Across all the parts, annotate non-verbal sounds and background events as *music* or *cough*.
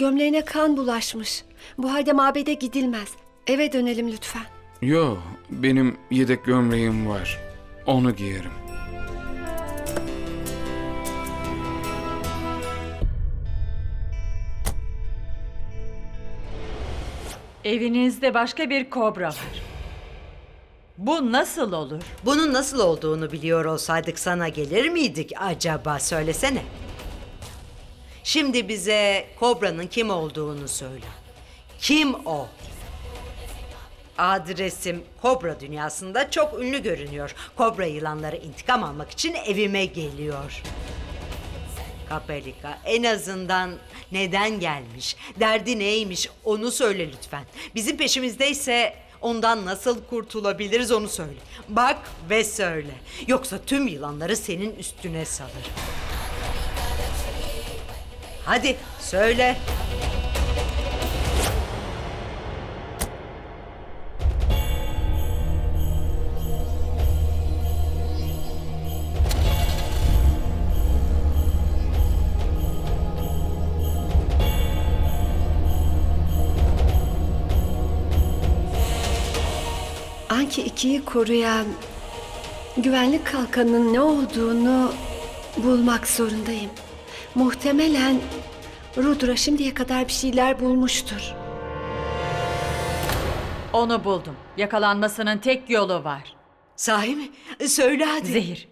Gömleğine kan bulaşmış. Bu halde mabede gidilmez. Eve dönelim lütfen. Yo, benim yedek gömleğim var. Onu giyerim. Evinizde başka bir kobra var. Bu nasıl olur? Bunun nasıl olduğunu biliyor olsaydık sana gelir miydik acaba söylesene. Şimdi bize Kobra'nın kim olduğunu söyle. Kim o? Adresim Kobra dünyasında çok ünlü görünüyor. Kobra yılanları intikam almak için evime geliyor. Kapelika en azından neden gelmiş, derdi neymiş onu söyle lütfen. Bizim peşimizdeyse ondan nasıl kurtulabiliriz onu söyle. Bak ve söyle. Yoksa tüm yılanları senin üstüne salır. Hadi söyle. Anki 2'yi koruyan güvenlik kalkanının ne olduğunu bulmak zorundayım. Muhtemelen Rudra şimdiye kadar bir şeyler bulmuştur. Onu buldum. Yakalanmasının tek yolu var. Sahi mi? Söyle hadi. Zehir.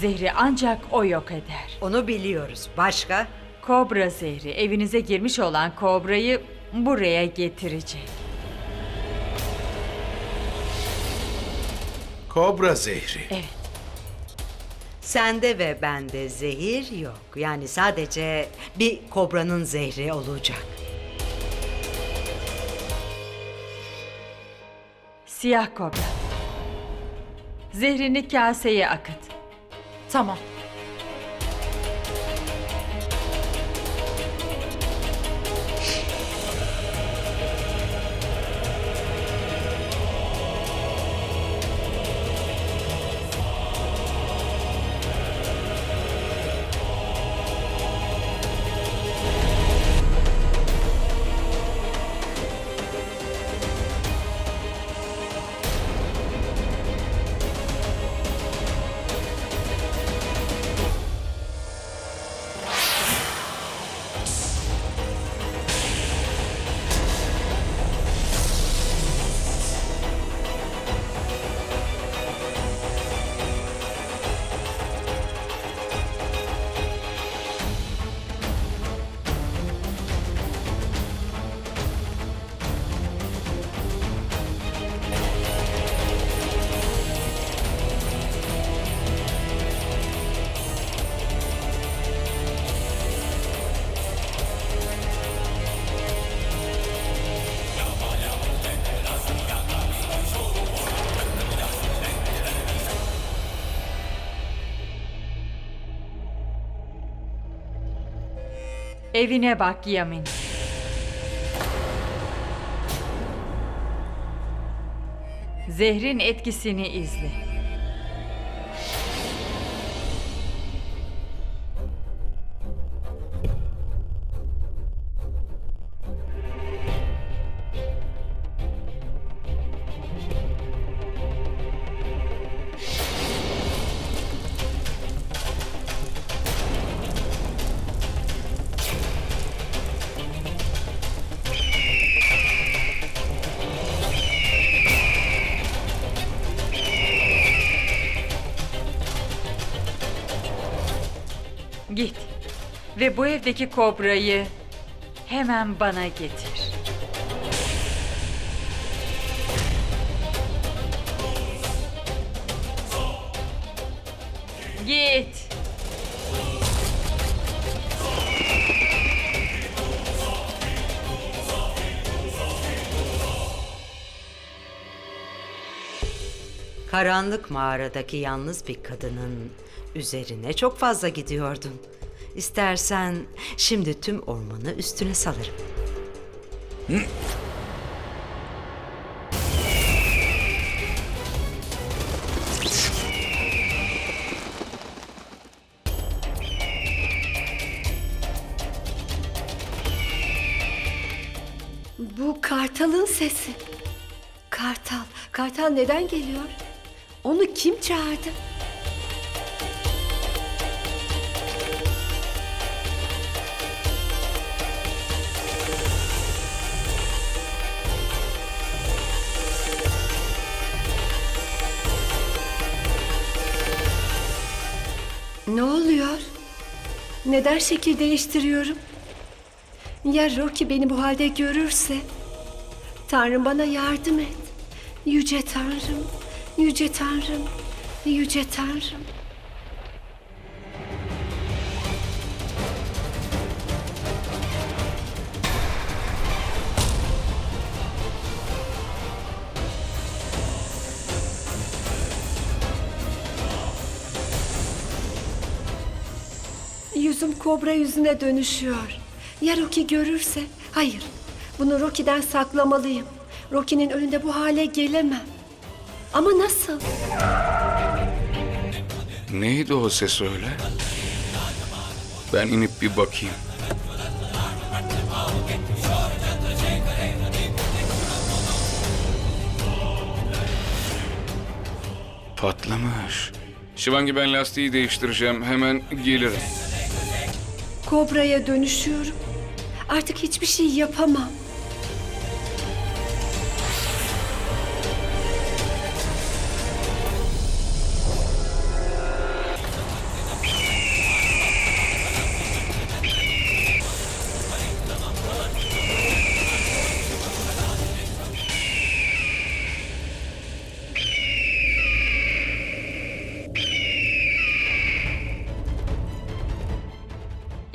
Zehri ancak o yok eder. Onu biliyoruz. Başka? Kobra zehri evinize girmiş olan kobrayı buraya getirecek. Kobra zehri. Evet. Sende ve bende zehir yok. Yani sadece bir kobranın zehri olacak. Siyah kobra. Zehrini kaseye akıt. Tamam. Evine bak Yamin. Zehrin etkisini izle. Evdeki kobrayı hemen bana getir. Git. Karanlık mağaradaki yalnız bir kadının üzerine çok fazla gidiyordun. İstersen şimdi tüm ormanı üstüne salarım. Hı? Bu kartalın sesi. Kartal, kartal neden geliyor? Onu kim çağırdı? Ne oluyor? Neden şekil değiştiriyorum? Ya Rocky beni bu halde görürse? Tanrım bana yardım et. Yüce Tanrım, Yüce Tanrım, Yüce Tanrım. Yüzüm kobra yüzüne dönüşüyor. Ya Rocky görürse? Hayır. Bunu Rocky'den saklamalıyım. Rocky'nin önünde bu hale gelemem. Ama nasıl? Neydi o ses öyle? Ben inip bir bakayım. Patlamış. Şivangi ben lastiği değiştireceğim. Hemen gelirim. Kobra'ya dönüşüyorum. Artık hiçbir şey yapamam.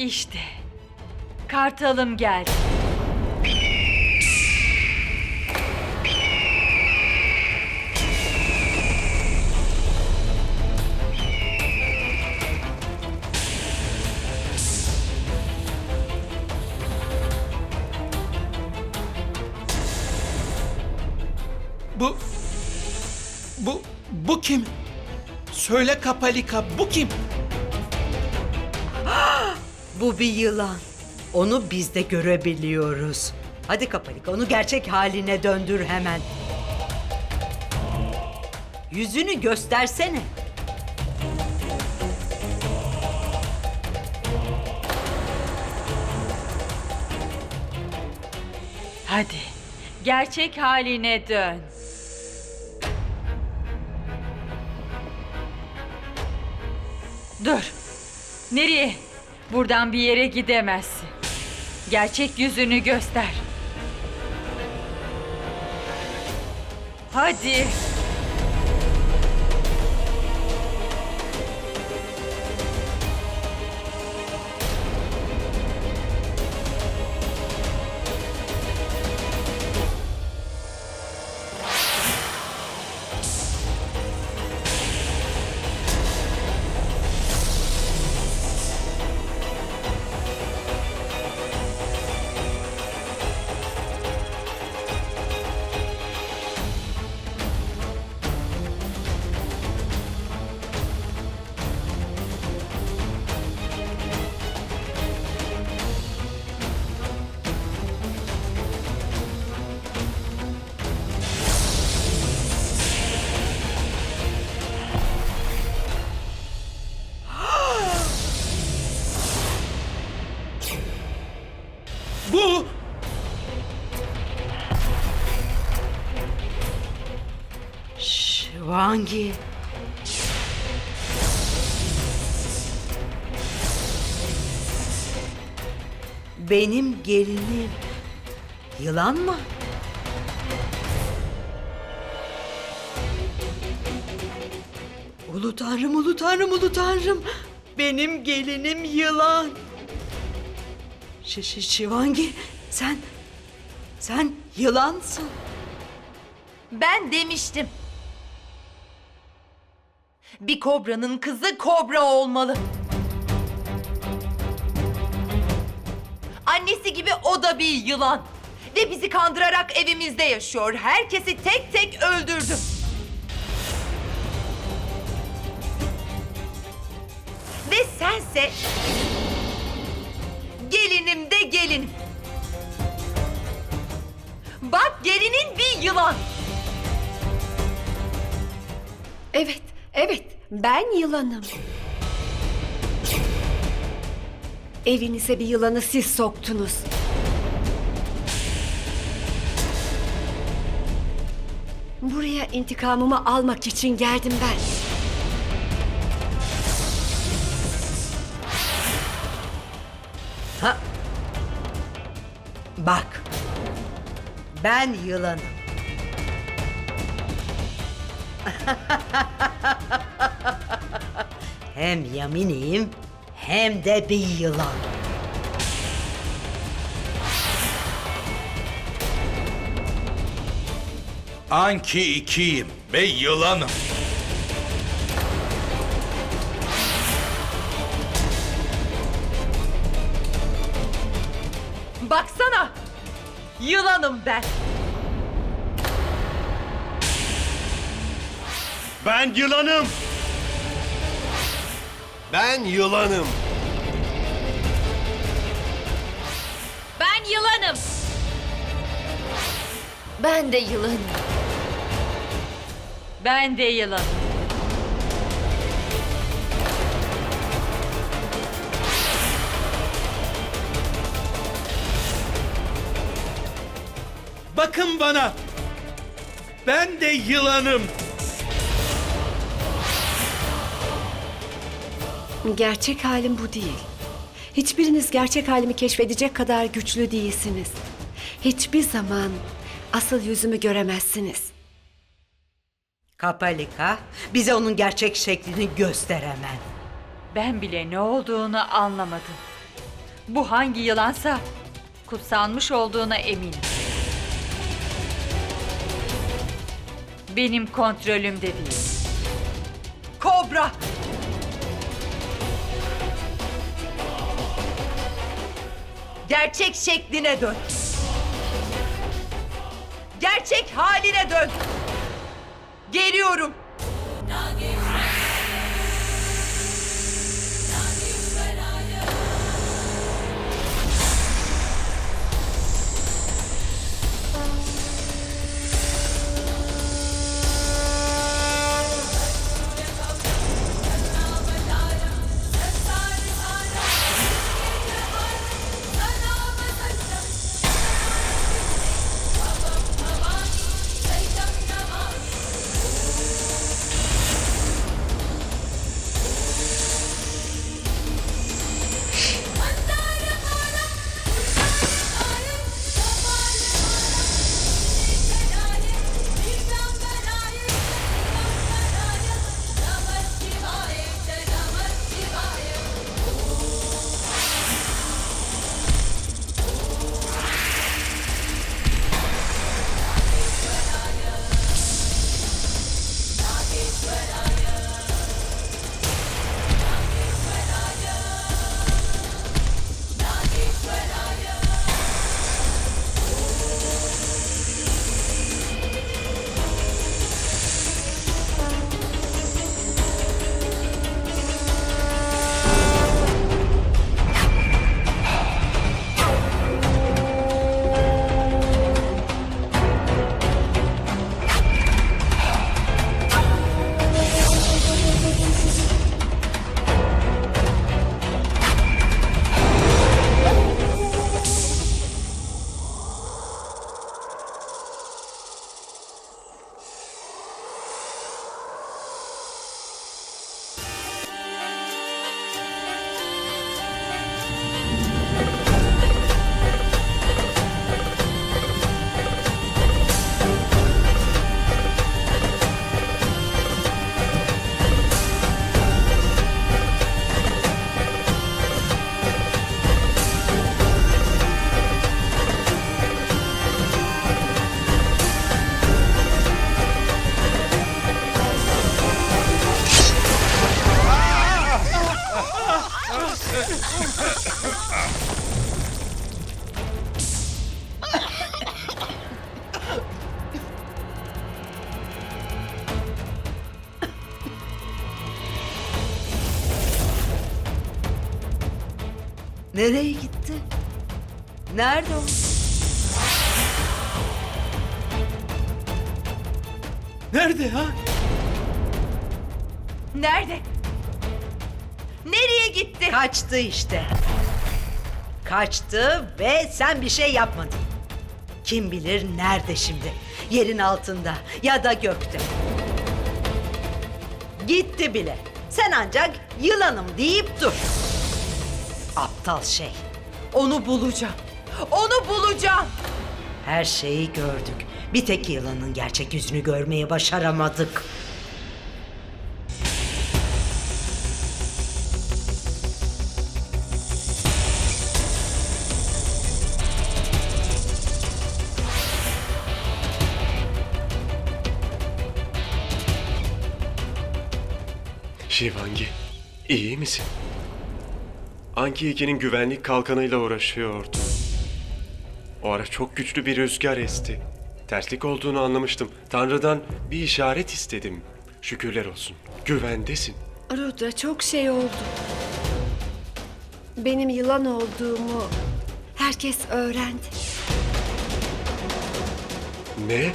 İşte. Kartalım geldi. Bu... Bu... Bu kim? Söyle Kapalika, bu kim? *gasps* Bu bir yılan. Onu biz de görebiliyoruz. Hadi Kapalik onu gerçek haline döndür hemen. Yüzünü göstersene. Hadi. Gerçek haline dön. Dur. Nereye? Buradan bir yere gidemezsin. Gerçek yüzünü göster. Hadi. Şivangi. Benim gelinim. Yılan mı? Ulu tanrım, ulu tanrım, ulu tanrım. Benim gelinim yılan. Ş Şivangi, sen... Sen yılansın. Ben demiştim. Bir kobranın kızı kobra olmalı. Annesi gibi o da bir yılan. Ve bizi kandırarak evimizde yaşıyor. Herkesi tek tek öldürdü. Ve sense... Gelinim de gelinim. Bak gelinin bir yılan. Evet, evet. Ben yılanım. Evinize bir yılanı siz soktunuz. Buraya intikamımı almak için geldim ben. Bak. Ben yılanım. *laughs* hem yaminiyim hem de bir yılan. Anki ikiyim ve yılanım. Baksana. Yılanım ben. Ben yılanım. Ben yılanım. Ben yılanım. Ben de yılanım. Ben de yılanım. Bakın bana. Ben de yılanım. Gerçek halim bu değil. Hiçbiriniz gerçek halimi keşfedecek kadar güçlü değilsiniz. Hiçbir zaman asıl yüzümü göremezsiniz. Kapalika bize onun gerçek şeklini gösteremem. Ben bile ne olduğunu anlamadım. Bu hangi yılansa kutsanmış olduğuna eminim. Benim kontrolümde değil. Kobra. Gerçek şekline dön. Gerçek haline dön. Geliyorum. Nereye gitti? Nerede o? Nerede ha? Nerede? Nereye gitti? Kaçtı işte. Kaçtı ve sen bir şey yapmadın. Kim bilir nerede şimdi? Yerin altında ya da gökte. Gitti bile. Sen ancak yılanım deyip dur. Aptal şey. Onu bulacağım. Onu bulacağım. Her şeyi gördük. Bir tek yılanın gerçek yüzünü görmeye başaramadık. Şivangi, iyi misin? Anki 2'nin güvenlik kalkanıyla uğraşıyordu. O ara çok güçlü bir rüzgar esti. Terslik olduğunu anlamıştım. Tanrı'dan bir işaret istedim. Şükürler olsun. Güvendesin. Rudra çok şey oldu. Benim yılan olduğumu herkes öğrendi. Ne?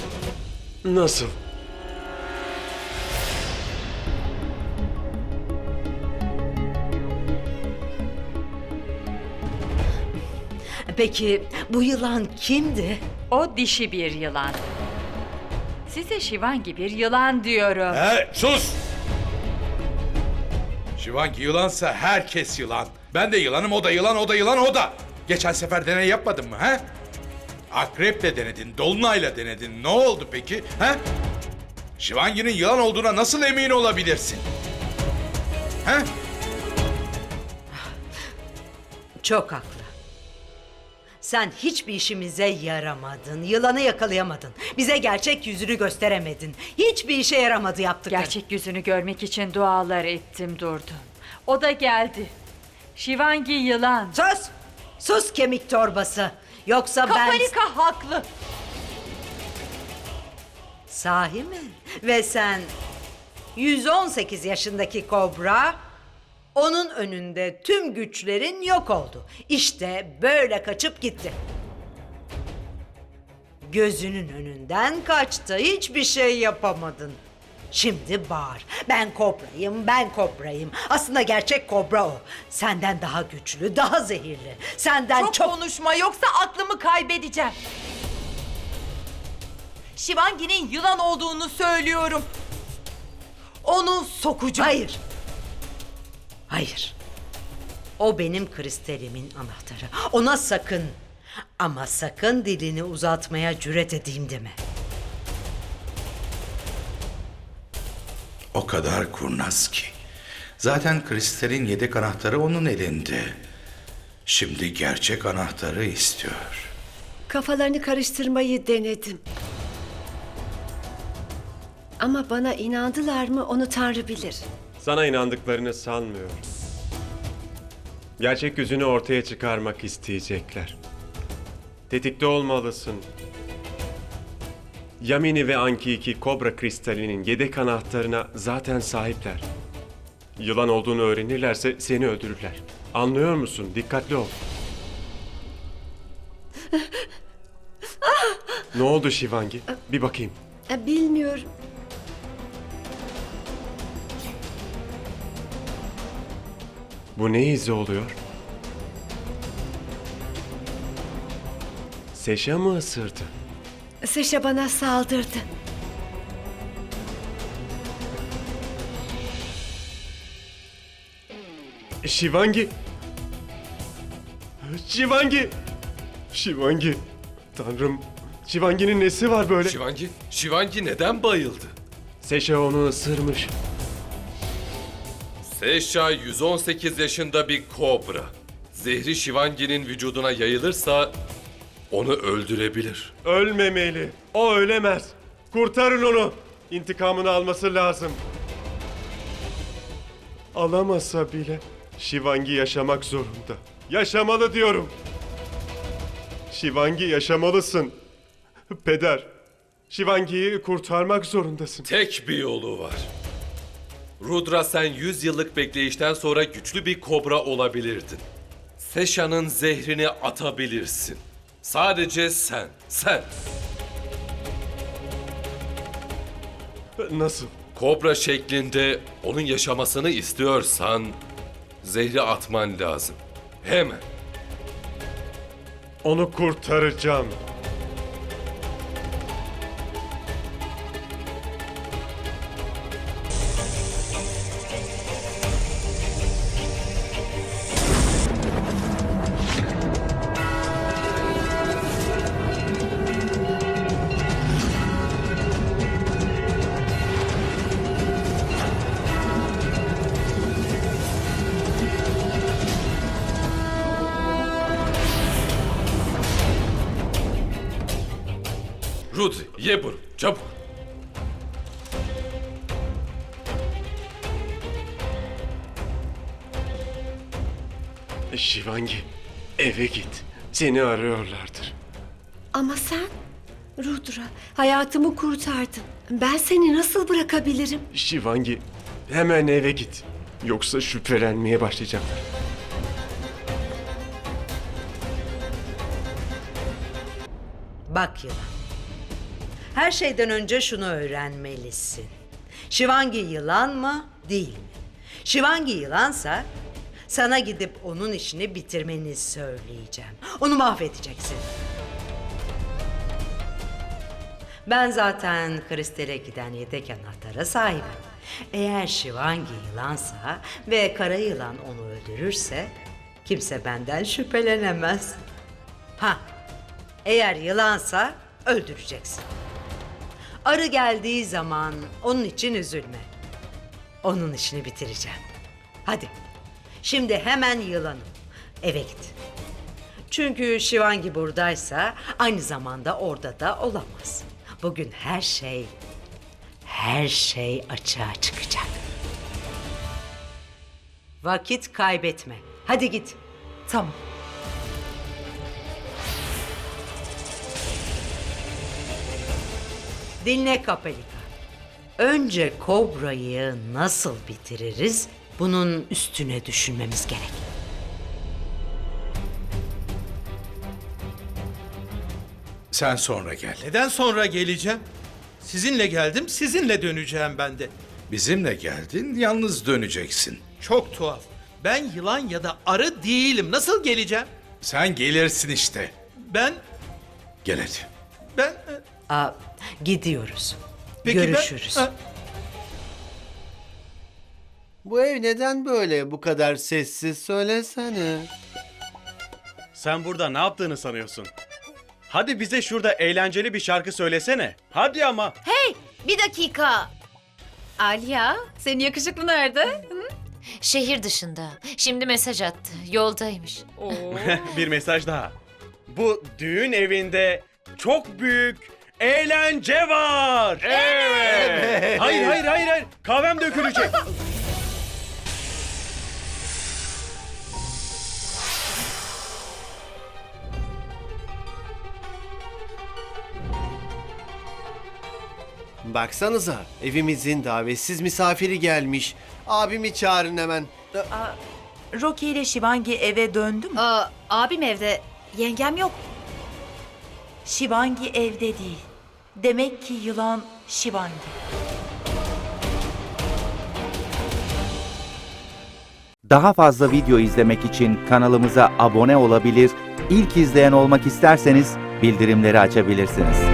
Nasıl? Peki bu yılan kimdi? O dişi bir yılan. Size Şivangi bir yılan diyorum. He, sus! Şivangi yılansa herkes yılan. Ben de yılanım, o da yılan, o da yılan, o da. Geçen sefer deney yapmadın mı he? Akreple denedin, dolunayla denedin. Ne oldu peki he? Şivangi'nin yılan olduğuna nasıl emin olabilirsin? He? Çok haklı. Sen hiçbir işimize yaramadın. Yılanı yakalayamadın. Bize gerçek yüzünü gösteremedin. Hiçbir işe yaramadı yaptıkların. Gerçek yüzünü görmek için dualar ettim durdum. O da geldi. Şivangi yılan. Sus! Sus kemik torbası. Yoksa ben... Kapalika haklı. Sahi mi? Ve sen 118 yaşındaki kobra onun önünde tüm güçlerin yok oldu. İşte böyle kaçıp gitti. Gözünün önünden kaçtı. Hiçbir şey yapamadın. Şimdi bağır. Ben kobrayım, ben kobrayım. Aslında gerçek kobra o. Senden daha güçlü, daha zehirli. Senden Çok, çok... konuşma yoksa aklımı kaybedeceğim. Şivangi'nin yılan olduğunu söylüyorum. Onu sokacağım. Hayır. Hayır. O benim kristalimin anahtarı. Ona sakın ama sakın dilini uzatmaya cüret edeyim deme. O kadar kurnaz ki. Zaten kristalin yedek anahtarı onun elinde. Şimdi gerçek anahtarı istiyor. Kafalarını karıştırmayı denedim. Ama bana inandılar mı onu Tanrı bilir. Sana inandıklarını sanmıyorum. Gerçek yüzünü ortaya çıkarmak isteyecekler. Tetikte olmalısın. Yamini ve Anki Kobra kristalinin yedek anahtarına zaten sahipler. Yılan olduğunu öğrenirlerse seni öldürürler. Anlıyor musun? Dikkatli ol. ne oldu Shivangi? Bir bakayım. Bilmiyorum. Bu ne izi oluyor? Seşa mı ısırdı? Seşe bana saldırdı. Shivangi! Shivangi! Shivangi! Tanrım, Shivangi'nin nesi var böyle? Şivangi, Şivangi neden bayıldı? Seşa onu ısırmış. Seşa 118 yaşında bir kobra. Zehri Şivangi'nin vücuduna yayılırsa onu öldürebilir. Ölmemeli. O ölemez. Kurtarın onu. İntikamını alması lazım. Alamasa bile Shivangi yaşamak zorunda. Yaşamalı diyorum. Shivangi yaşamalısın. Peder, Shivangi'yi kurtarmak zorundasın. Tek bir yolu var. Rudra sen 100 yıllık bekleyişten sonra güçlü bir kobra olabilirdin. Seşa'nın zehrini atabilirsin. Sadece sen, sen. Nasıl? Kobra şeklinde onun yaşamasını istiyorsan zehri atman lazım. Hemen. Onu kurtaracağım. Çabuk. Şivangi, eve git. Seni arıyorlardır. Ama sen Rudra hayatımı kurtardın. Ben seni nasıl bırakabilirim? Şivangi, hemen eve git. Yoksa şüphelenmeye başlayacaklar. Bak yılan. Her şeyden önce şunu öğrenmelisin. Şivangi yılan mı, değil mi? Şivangi yılansa sana gidip onun işini bitirmeni söyleyeceğim. Onu mahvedeceksin. Ben zaten kristale giden yedek anahtara sahibim. Eğer Şivangi yılansa ve kara yılan onu öldürürse kimse benden şüphelenemez. Ha, eğer yılansa öldüreceksin. Arı geldiği zaman onun için üzülme. Onun işini bitireceğim. Hadi. Şimdi hemen yılanım. Eve git. Çünkü Şivangi buradaysa aynı zamanda orada da olamaz. Bugün her şey, her şey açığa çıkacak. Vakit kaybetme. Hadi git. Tamam. Dinle Kapelika. Önce kobrayı nasıl bitiririz? Bunun üstüne düşünmemiz gerek. Sen sonra gel. Neden sonra geleceğim? Sizinle geldim, sizinle döneceğim ben de. Bizimle geldin, yalnız döneceksin. Çok tuhaf. Ben yılan ya da arı değilim. Nasıl geleceğim? Sen gelirsin işte. Ben, Gel hadi. ben... Aa, gidiyoruz. Peki ben- Görüşürüz. Ha, Bu ev neden böyle bu kadar sessiz söylesene. Sen burada ne yaptığını sanıyorsun? Hadi bize şurada eğlenceli bir şarkı söylesene. Hadi ama. Hey bir dakika. Aliya senin yakışıklı nerede? Hı? Şehir dışında. Şimdi mesaj attı. Yoldaymış. *laughs* bir mesaj daha. Bu düğün evinde çok büyük eğlence var. Evet. Hayır hayır hayır hayır. Kahvem dökülecek. Baksanıza evimizin davetsiz misafiri gelmiş. Abimi çağırın hemen. Rocky ile Shivangi eve döndü mü? Aa, abim evde. Yengem yok. Shivangi evde değil. Demek ki yılan Shivangi. Daha fazla video izlemek için kanalımıza abone olabilir, ilk izleyen olmak isterseniz bildirimleri açabilirsiniz.